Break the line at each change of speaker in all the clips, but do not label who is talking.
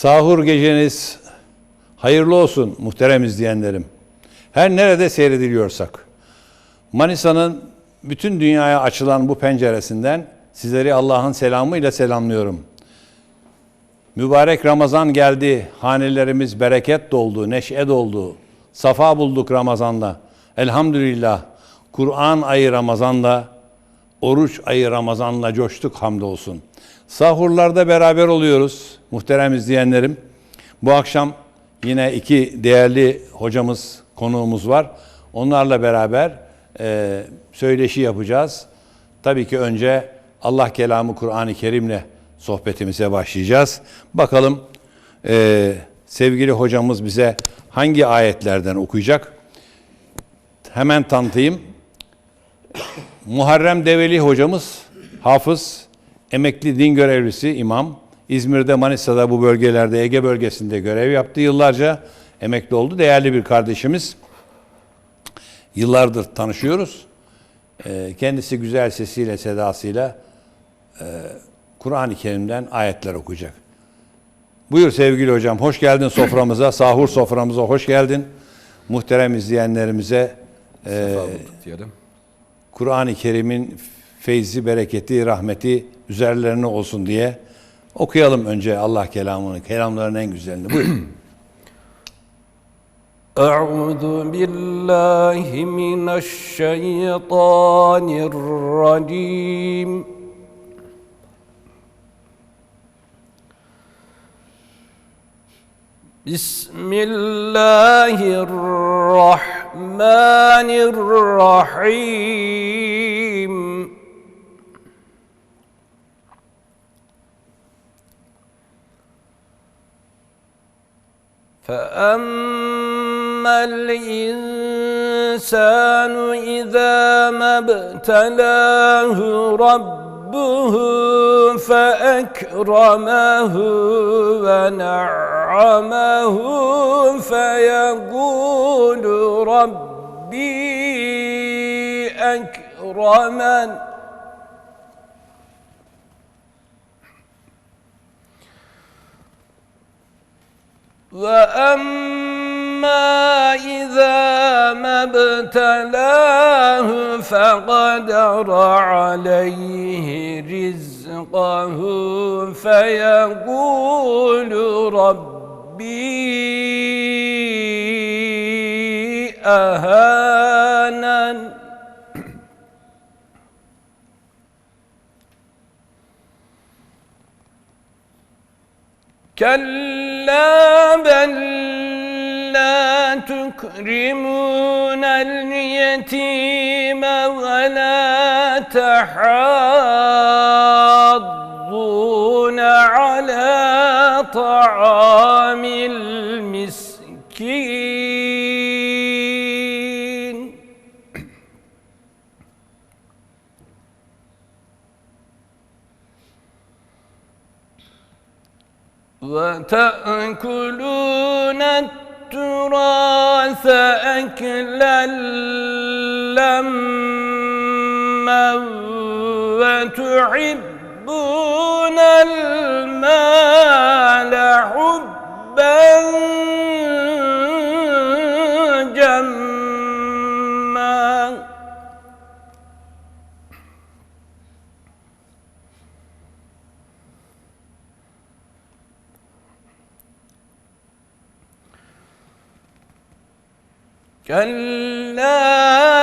Sahur geceniz hayırlı olsun muhterem izleyenlerim. Her nerede seyrediliyorsak. Manisa'nın bütün dünyaya açılan bu penceresinden sizleri Allah'ın selamıyla selamlıyorum. Mübarek Ramazan geldi. Hanelerimiz bereket doldu, neşe doldu. Safa bulduk Ramazan'da. Elhamdülillah. Kur'an ayı Ramazan'da, oruç ayı Ramazan'la coştuk hamdolsun. Sahurlarda beraber oluyoruz muhterem izleyenlerim. Bu akşam yine iki değerli hocamız, konuğumuz var. Onlarla beraber e, söyleşi yapacağız. Tabii ki önce Allah kelamı Kur'an-ı Kerim'le sohbetimize başlayacağız. Bakalım e, sevgili hocamız bize hangi ayetlerden okuyacak? Hemen tanıtayım. Muharrem Develi hocamız, hafız, emekli din görevlisi, imam. İzmir'de, Manisa'da bu bölgelerde, Ege bölgesinde görev yaptı yıllarca. Emekli oldu. Değerli bir kardeşimiz. Yıllardır tanışıyoruz. Ee, Kendisi güzel sesiyle, sedasıyla e, Kur'an-ı Kerim'den ayetler okuyacak. Buyur sevgili hocam, hoş geldin soframıza, sahur soframıza hoş geldin. Muhterem izleyenlerimize e. Kur'an-ı Kerim'in feyzi, bereketi, rahmeti üzerlerine olsun diye okuyalım önce Allah kelamını, kelamların en güzelini. Buyurun.
أعوذ بالله من الشيطان الرجيم بسم الله الرحمن الرحيم فأما الإنسان إذا ما ابتلاه ربه فأكرمه ونعمه فيقول ربي أكرمن وأما إذا ما ابتلاه فقدر عليه رزقه فيقول ربي أهانن كلا بل لا تكرمون اليتيم ولا تحاضون وتأكلون التراث أكلا لما وتحبون المال حبا كلا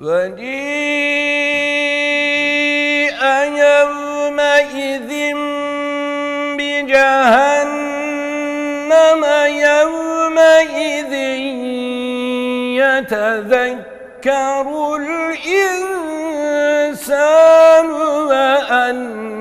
وجيء يومئذ بجهنم يومئذ يتذكر الإنسان وأن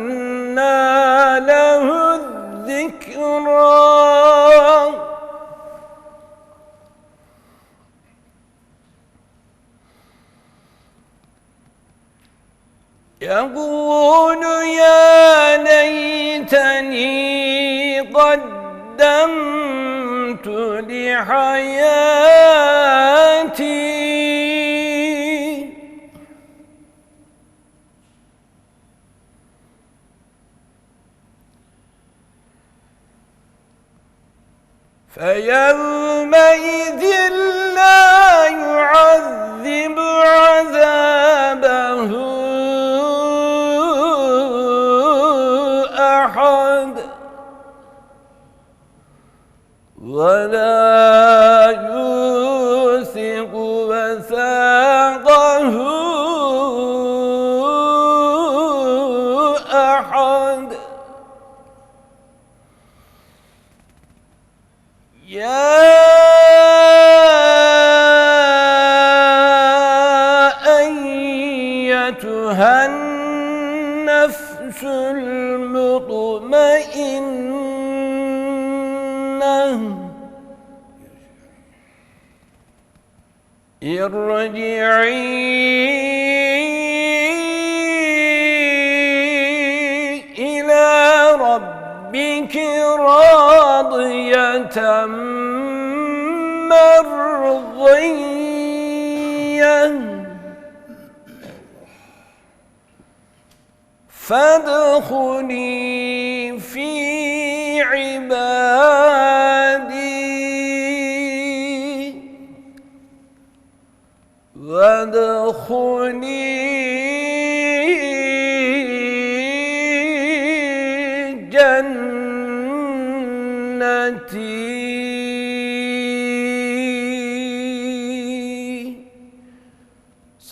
يقول يا ليتني قدمت لحياتي. فيومئذ يا أيتها النفس المطمئنة. ارجعي مرضية فادخلي في عبادي وادخلي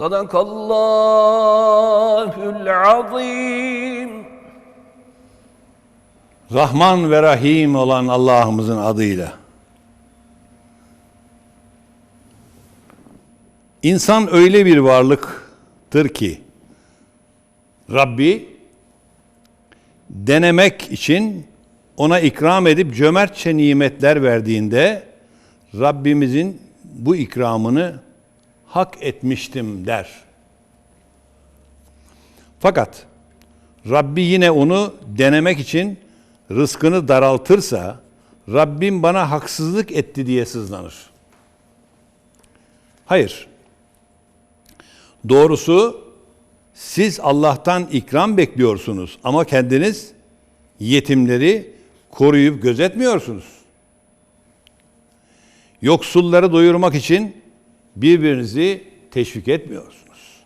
Sadakallahül azim.
Rahman ve Rahim olan Allah'ımızın adıyla. İnsan öyle bir varlıktır ki Rabbi denemek için ona ikram edip cömertçe nimetler verdiğinde Rabbimizin bu ikramını hak etmiştim der. Fakat Rabbi yine onu denemek için rızkını daraltırsa Rabbim bana haksızlık etti diye sızlanır. Hayır. Doğrusu siz Allah'tan ikram bekliyorsunuz ama kendiniz yetimleri koruyup gözetmiyorsunuz. Yoksulları doyurmak için birbirinizi teşvik etmiyorsunuz.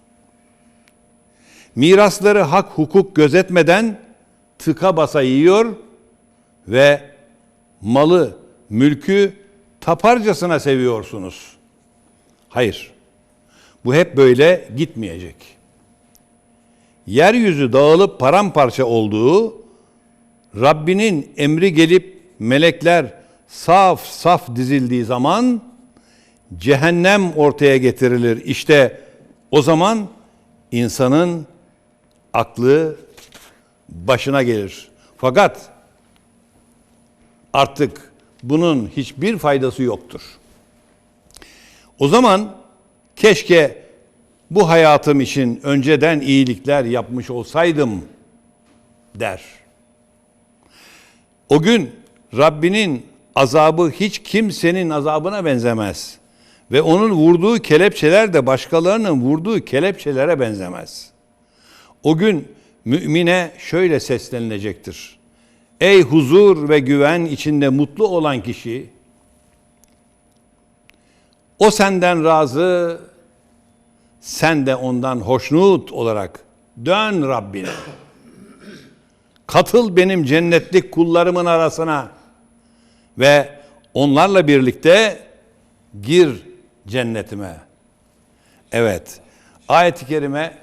Mirasları hak hukuk gözetmeden tıka basa yiyor ve malı, mülkü taparcasına seviyorsunuz. Hayır. Bu hep böyle gitmeyecek. Yeryüzü dağılıp paramparça olduğu, Rabbinin emri gelip melekler saf saf dizildiği zaman cehennem ortaya getirilir. İşte o zaman insanın aklı başına gelir. Fakat artık bunun hiçbir faydası yoktur. O zaman keşke bu hayatım için önceden iyilikler yapmış olsaydım der. O gün Rabbinin azabı hiç kimsenin azabına benzemez. Ve onun vurduğu kelepçeler de başkalarının vurduğu kelepçelere benzemez. O gün mümine şöyle seslenilecektir. Ey huzur ve güven içinde mutlu olan kişi, o senden razı, sen de ondan hoşnut olarak dön Rabbine. Katıl benim cennetlik kullarımın arasına ve onlarla birlikte gir cennetime. Evet. Ayet-i kerime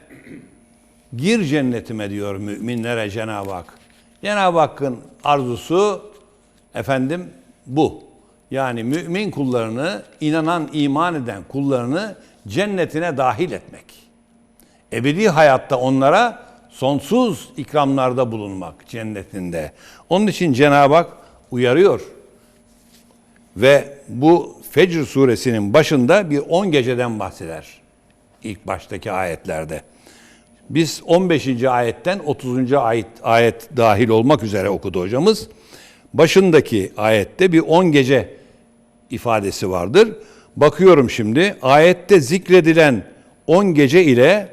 gir cennetime diyor müminlere Cenab-ı Hak. Cenab-ı Hakk'ın arzusu efendim bu. Yani mümin kullarını, inanan, iman eden kullarını cennetine dahil etmek. Ebedi hayatta onlara sonsuz ikramlarda bulunmak cennetinde. Onun için Cenab-ı Hak uyarıyor. Ve bu Fecr suresinin başında bir 10 geceden bahseder. İlk baştaki ayetlerde. Biz 15. ayetten 30. ayet, ayet dahil olmak üzere okudu hocamız. Başındaki ayette bir 10 gece ifadesi vardır. Bakıyorum şimdi ayette zikredilen 10 gece ile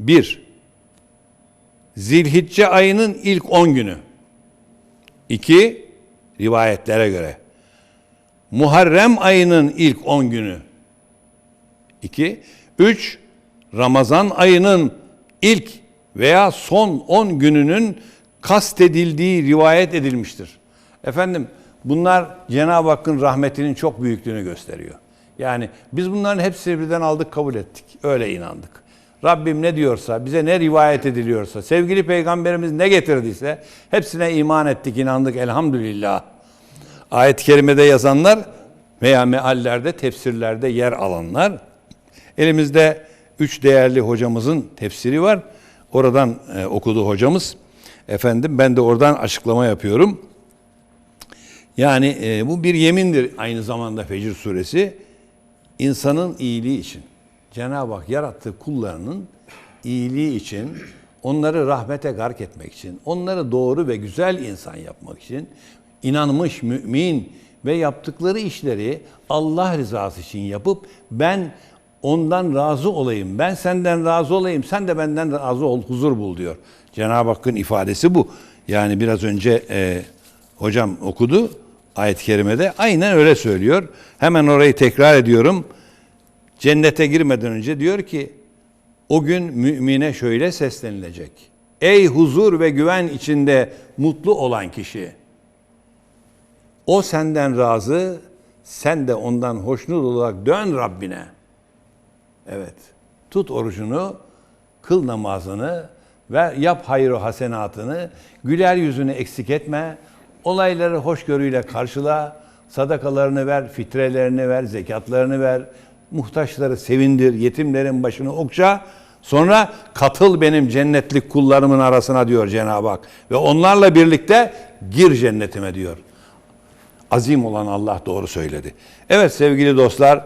bir Zilhicce ayının ilk 10 günü. İki rivayetlere göre Muharrem ayının ilk 10 günü. 2. 3. Ramazan ayının ilk veya son 10 gününün kastedildiği rivayet edilmiştir. Efendim bunlar Cenab-ı Hakk'ın rahmetinin çok büyüklüğünü gösteriyor. Yani biz bunların hepsini birden aldık kabul ettik. Öyle inandık. Rabbim ne diyorsa, bize ne rivayet ediliyorsa, sevgili peygamberimiz ne getirdiyse hepsine iman ettik, inandık elhamdülillah ayet-i kerimede yazanlar veya meallerde, tefsirlerde yer alanlar. Elimizde üç değerli hocamızın tefsiri var. Oradan e, okudu hocamız. Efendim ben de oradan açıklama yapıyorum. Yani e, bu bir yemindir aynı zamanda Fecr suresi. İnsanın iyiliği için. Cenab-ı Hak yarattığı kullarının iyiliği için, onları rahmete gark etmek için, onları doğru ve güzel insan yapmak için, inanmış mümin ve yaptıkları işleri Allah rızası için yapıp ben ondan razı olayım, ben senden razı olayım, sen de benden razı ol, huzur bul diyor. Cenab-ı Hakk'ın ifadesi bu. Yani biraz önce e, hocam okudu ayet-i kerimede aynen öyle söylüyor. Hemen orayı tekrar ediyorum. Cennete girmeden önce diyor ki o gün mümine şöyle seslenilecek. Ey huzur ve güven içinde mutlu olan kişi. O senden razı, sen de ondan hoşnut olarak dön Rabbine. Evet. Tut orucunu, kıl namazını ve yap hayır hasenatını, güler yüzünü eksik etme, olayları hoşgörüyle karşıla, sadakalarını ver, fitrelerini ver, zekatlarını ver, muhtaçları sevindir, yetimlerin başını okşa, sonra katıl benim cennetlik kullarımın arasına diyor Cenab-ı Hak. Ve onlarla birlikte gir cennetime diyor. Azim olan Allah doğru söyledi. Evet sevgili dostlar,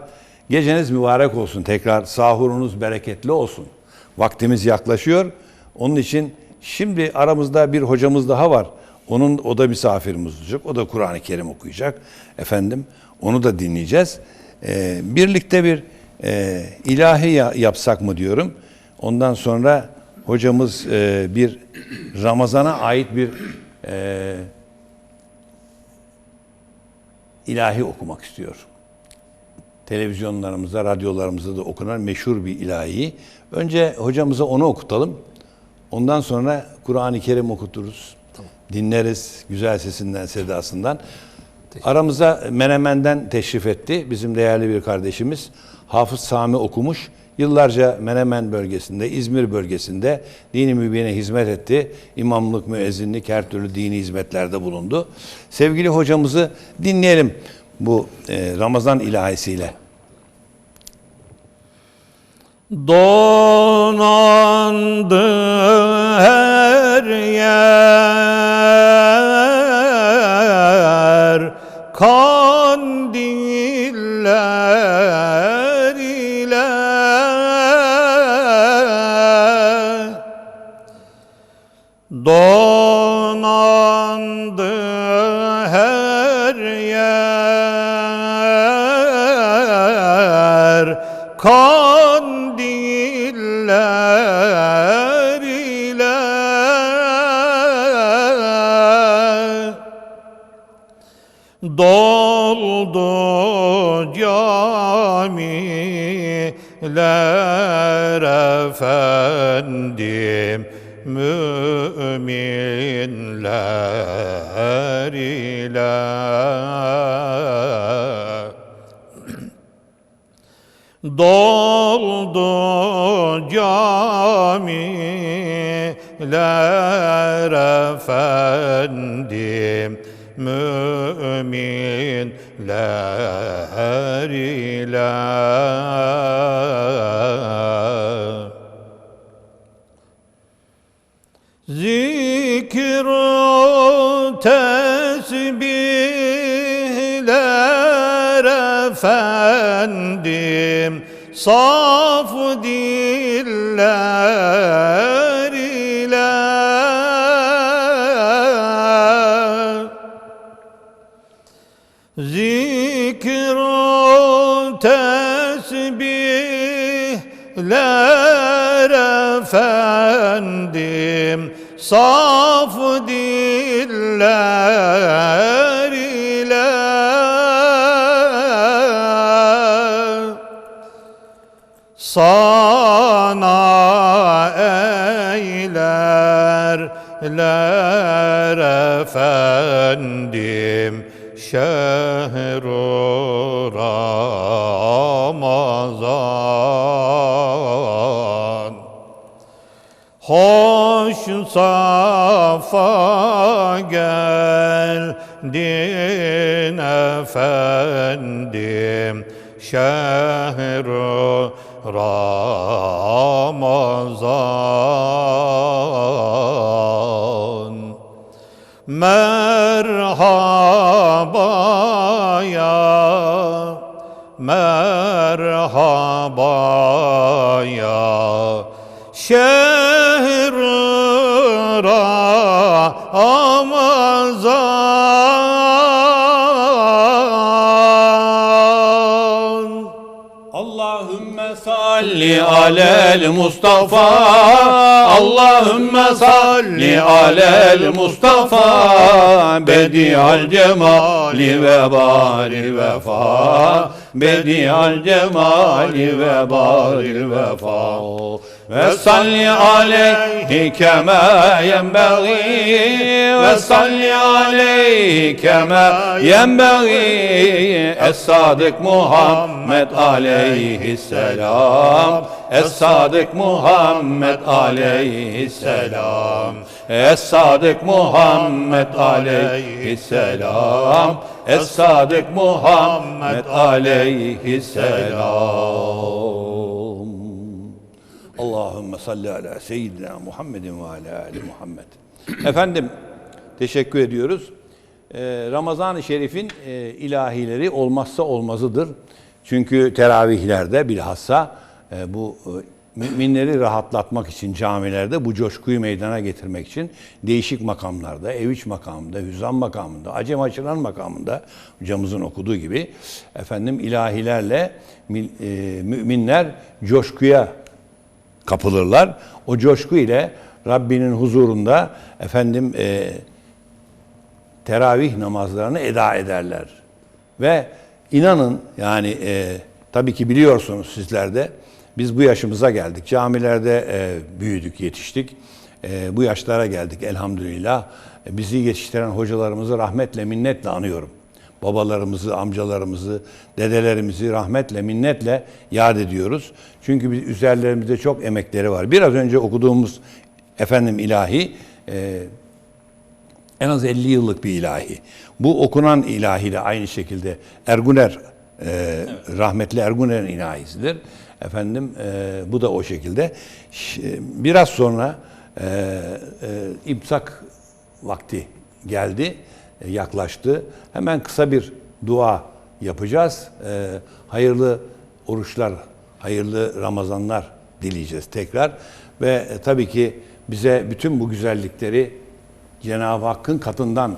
geceniz mübarek olsun tekrar, sahurunuz bereketli olsun. Vaktimiz yaklaşıyor. Onun için şimdi aramızda bir hocamız daha var. Onun o da misafirimiz olacak. O da Kur'an-ı Kerim okuyacak. Efendim onu da dinleyeceğiz. Ee, birlikte bir e, ilahi ya- yapsak mı diyorum. Ondan sonra hocamız e, bir Ramazan'a ait bir e, ilahi okumak istiyor. Televizyonlarımızda, radyolarımızda da okunan meşhur bir ilahi. Önce hocamıza onu okutalım. Ondan sonra Kur'an-ı Kerim okuturuz. Dinleriz güzel sesinden, sedasından. Aramıza Menemen'den teşrif etti bizim değerli bir kardeşimiz. Hafız Sami okumuş. Yıllarca Menemen bölgesinde, İzmir bölgesinde dini mübine hizmet etti. İmamlık, müezzinlik, her türlü dini hizmetlerde bulundu. Sevgili hocamızı dinleyelim bu e, Ramazan ilahisiyle.
Donandı her yer kandiller ile doldu camiler efendim müminler ile efendim Saf diller ile Zikru tesbihler efendim Saf diller sana eylerler efendim şehru Ramazan. Hoş safa geldin efendim şehru Ramazan. Merhaba ya Merhaba ya. Şehr
alel Mustafa. Allahümme salli alel Mustafa. Bedial cemali ve bari vefa. Bedial cemali ve bari vefa ve salli aleyhi kema yenbeği ve salli aleyhi kema yenbeği Es-Sadık Muhammed aleyhisselam Es-Sadık Muhammed aleyhisselam Es-Sadık Muhammed aleyhisselam Es-Sadık Muhammed aleyhisselam salli ala seyyidina Muhammedin ve ala ali Muhammed. Efendim teşekkür ediyoruz. Ee, Ramazan-ı Şerif'in e, ilahileri olmazsa olmazıdır. Çünkü teravihlerde bilhassa e, bu e, müminleri rahatlatmak için camilerde bu coşkuyu meydana getirmek için değişik makamlarda, eviç makamında, hüzzam makamında, acem açılan makamında hocamızın okuduğu gibi efendim ilahilerle e, müminler coşkuya kapılırlar. O coşku ile Rabbinin huzurunda efendim e, teravih namazlarını eda ederler. Ve inanın yani e, tabii ki biliyorsunuz sizler de biz bu yaşımıza geldik. Camilerde e, büyüdük, yetiştik. E, bu yaşlara geldik elhamdülillah. E, bizi yetiştiren hocalarımızı rahmetle, minnetle anıyorum. Babalarımızı, amcalarımızı, dedelerimizi rahmetle, minnetle yad ediyoruz. Çünkü biz üzerlerimizde çok emekleri var. Biraz önce okuduğumuz efendim ilahi e, en az 50 yıllık bir ilahi. Bu okunan ilahi de aynı şekilde Erguner, e, rahmetli Erguner'in ilahisidir. Efendim e, bu da o şekilde. Ş- Biraz sonra e, e, imsak vakti geldi, e, yaklaştı. Hemen kısa bir dua yapacağız. E, hayırlı oruçlar, hayırlı Ramazanlar dileyeceğiz tekrar. Ve e, tabii ki bize bütün bu güzellikleri Cenab-ı Hakk'ın katından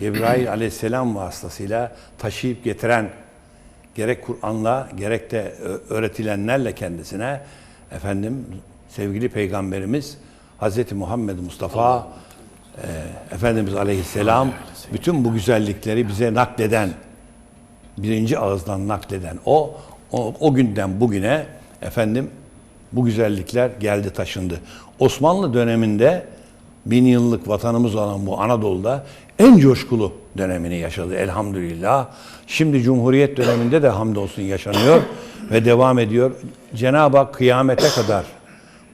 Cebrail aleyhisselam vasıtasıyla taşıyıp getiren gerek Kur'an'la gerek de öğretilenlerle kendisine efendim sevgili peygamberimiz Hazreti Muhammed Mustafa e, Efendimiz Aleyhisselam bütün bu güzellikleri bize nakleden birinci ağızdan nakleden o, o, o günden bugüne efendim bu güzellikler geldi taşındı. Osmanlı döneminde bin yıllık vatanımız olan bu Anadolu'da en coşkulu dönemini yaşadı elhamdülillah. Şimdi Cumhuriyet döneminde de hamdolsun yaşanıyor ve devam ediyor. Cenab-ı Hak kıyamete kadar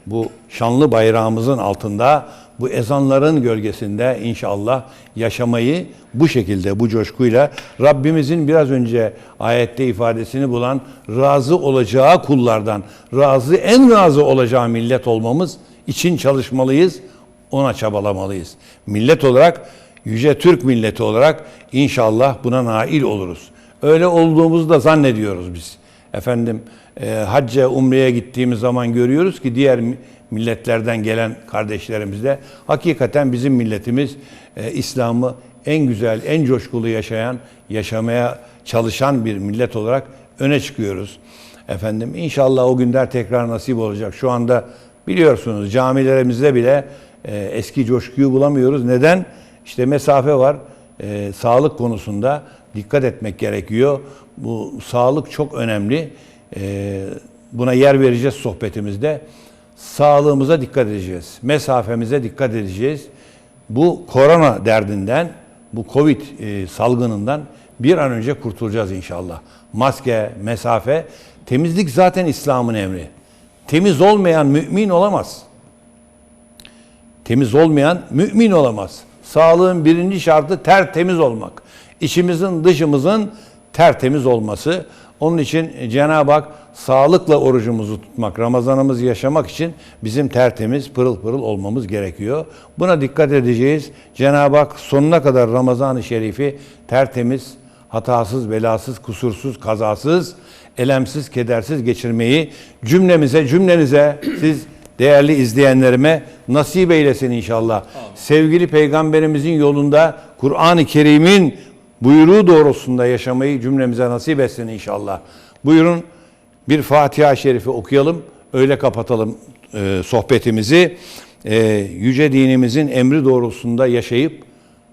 bu şanlı bayrağımızın altında bu ezanların gölgesinde inşallah yaşamayı bu şekilde, bu coşkuyla Rabbimizin biraz önce ayette ifadesini bulan razı olacağı kullardan, razı en razı olacağı millet olmamız için çalışmalıyız, ona çabalamalıyız. Millet olarak, yüce Türk milleti olarak inşallah buna nail oluruz. Öyle olduğumuzu da zannediyoruz biz. Efendim e, hacca, umreye gittiğimiz zaman görüyoruz ki diğer milletlerden gelen kardeşlerimiz de hakikaten bizim milletimiz e, İslam'ı en güzel, en coşkulu yaşayan, yaşamaya çalışan bir millet olarak öne çıkıyoruz. Efendim inşallah o günler tekrar nasip olacak. Şu anda biliyorsunuz camilerimizde bile e, eski coşkuyu bulamıyoruz. Neden? İşte mesafe var. E, sağlık konusunda dikkat etmek gerekiyor. Bu sağlık çok önemli. E, buna yer vereceğiz sohbetimizde. Sağlığımıza dikkat edeceğiz. Mesafemize dikkat edeceğiz. Bu korona derdinden, bu Covid e, salgınından bir an önce kurtulacağız inşallah. Maske, mesafe, temizlik zaten İslam'ın emri. Temiz olmayan mümin olamaz. Temiz olmayan mümin olamaz. Sağlığın birinci şartı tertemiz olmak. İçimizin dışımızın tertemiz olması. Onun için Cenab-ı Hak sağlıkla orucumuzu tutmak, Ramazanımızı yaşamak için bizim tertemiz, pırıl pırıl olmamız gerekiyor. Buna dikkat edeceğiz. Cenab-ı Hak sonuna kadar Ramazan-ı Şerif'i tertemiz, hatasız, belasız, kusursuz, kazasız, elemsiz, kedersiz geçirmeyi cümlemize, cümlenize siz değerli izleyenlerime nasip eylesin inşallah. Sevgili peygamberimizin yolunda Kur'an-ı Kerim'in buyruğu doğrultusunda yaşamayı cümlemize nasip etsin inşallah. Buyurun bir Fatiha-i Şerifi okuyalım. Öyle kapatalım e, sohbetimizi. E, yüce dinimizin emri doğrultusunda yaşayıp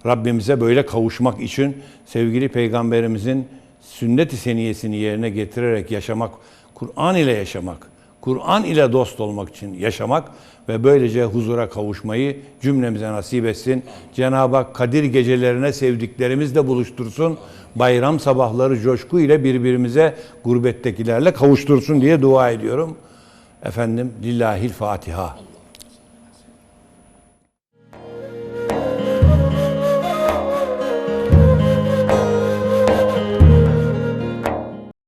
Rabbimize böyle kavuşmak için sevgili peygamberimizin sünnet-i seniyesini yerine getirerek yaşamak, Kur'an ile yaşamak, Kur'an ile dost olmak için yaşamak ve böylece huzura kavuşmayı cümlemize nasip etsin. Cenab-ı Hak Kadir gecelerine sevdiklerimizle buluştursun. Bayram sabahları coşku ile birbirimize gurbettekilerle kavuştursun diye dua ediyorum. Efendim Lillahil Fatiha.